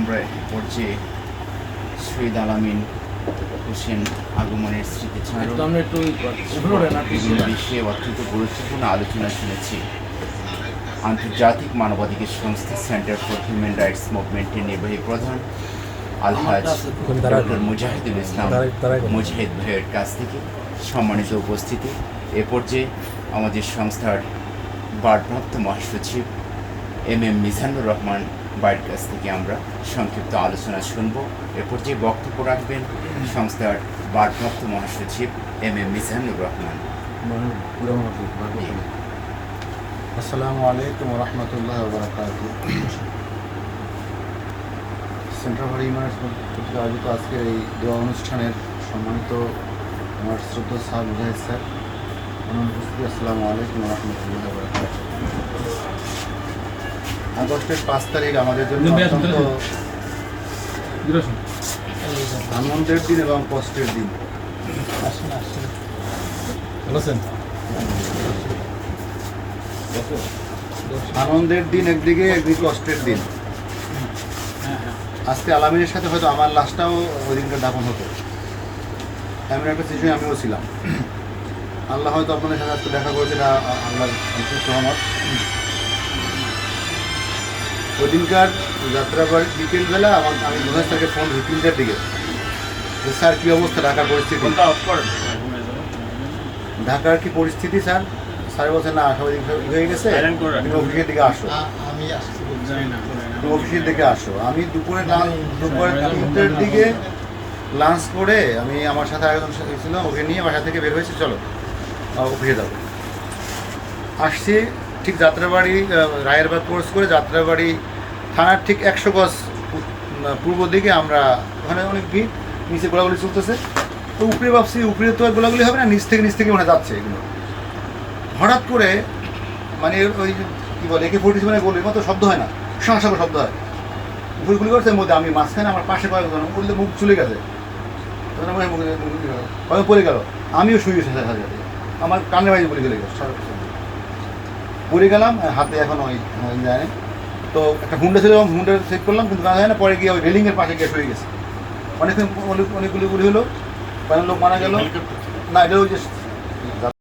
আমরা পর্যায়ে শহীদ আলামিন হোসেন আগমনের না বিভিন্ন বিষয়ে অত্যন্ত গুরুত্বপূর্ণ আলোচনা শুনেছি। আন্তর্জাতিক মানবাধিকার সংস্থা সেন্টার ফর হিউম্যান রাইটস মুভমেন্টের নির্বাহী প্রধান আলহাজ ডক্টর মুজাহিদুল ইসলাম মুজাহিদ ভাইয়ের কাছ থেকে সম্মানিত উপস্থিতি। এ পর্যায়ে আমাদের সংস্থার ভারপ্রাপ্ত মহাসচিব এম এম মিজানুর রহমান বাইরের কাছ থেকে আমরা সংক্ষিপ্ত আলোচনা শুনব। এরপর যে বক্তব্য রাখবেন সংস্থার ভারপ্রাপ্ত মহাসচিব এম এম মিজানুর রহমান। আসসালামু আলাইকুম রহমতুল্লাহ বরকাত সেন্ট্রাল ফর হিউম্যান কর্তৃক আয়োজিত আজকের এই দোয়া অনুষ্ঠানের সম্মানিত আমার শ্রদ্ধা সাহেব মুজাহিদ স্যার। আমার উপস্থিতি, আসসালামু আলাইকুম রহমতুল্লাহ বরকাত আগস্টের পাঁচ তারিখ আমাদের জন্য অত্যন্ত আনন্দের দিন এবং কষ্টের দিন? আনন্দের দিন একদিকে একদিকে কষ্টের দিন। আজকে আলামিনের সাথে হয়তো আমার লাশটাও ওই দিনটা দাফন হতো। এমন একটা সিচুয়েশন আমিও ছিলাম। আল্লাহ হয়তো আপনাদের সাথে আজকে দেখা করেছে এটা আ- আল্লাহর বিশেষ রহমত ওই দিনকার যাত্রাবার বিকেলবেলা আমার আমি মহাজ থেকে ফোন দিই তিনটার দিকে। স্যার কী অবস্থা? ঢাকার পরিস্থিতি? ঢাকার কি পরিস্থিতি স্যার? স্যার বলছে না স্বাভাবিক হয়ে গেছে। তুমি অফিসের দিকে আসো। আমি আসছি। তুমি অফিসের দিকে আসো। আমি দুপুরে লাঞ্চ দুপুরে তিনটের দিকে লাঞ্চ করে আমি আমার সাথে আরেকজন সাথে ছিল ওকে নিয়ে বাসা থেকে বের হয়েছি। চলো অফিসে যাব। আসছি ঠিক যাত্রাবাড়ি রায়েরবাগ কোর্স করে যাত্রাবাড়ি থানার ঠিক একশো গজ পূর্ব দিকে আমরা ওখানে অনেক ভিড়, নিচে গোলাগুলি চলতেছে। তো উপরে ভাবছি, উপরে তো আর গোলাগুলি হবে না, নিচ থেকে নিচ থেকে মনে যাচ্ছে এগুলো। হঠাৎ করে মানে ওই কী বলে একে ফোর্টি সেভেনের গোলের মতো শব্দ হয় না সংসা করে শব্দ হয়। উপরে গুলি করছে, মধ্যে আমি মাঝখানে আমার পাশে কয়েকজন বললে মুখ চলে গেছে। তখন পড়ে গেল, আমিও শুয়ে গেছি সাথে সাথে। আমার কানের বাইরে বলে গেলে। পড়ে গেলাম হাতে এখন ওই যায়। তো একটা হুন্ডা ছিল হুন্ডা চেক করলাম কিন্তু কাজ হয় না পরে গিয়ে ওই রেলিংয়ের পাশে গিয়ে হয়ে গেছে। অনেক অনেকগুলি গুলি হলো লোক মারা গেল। না এটা ওই যে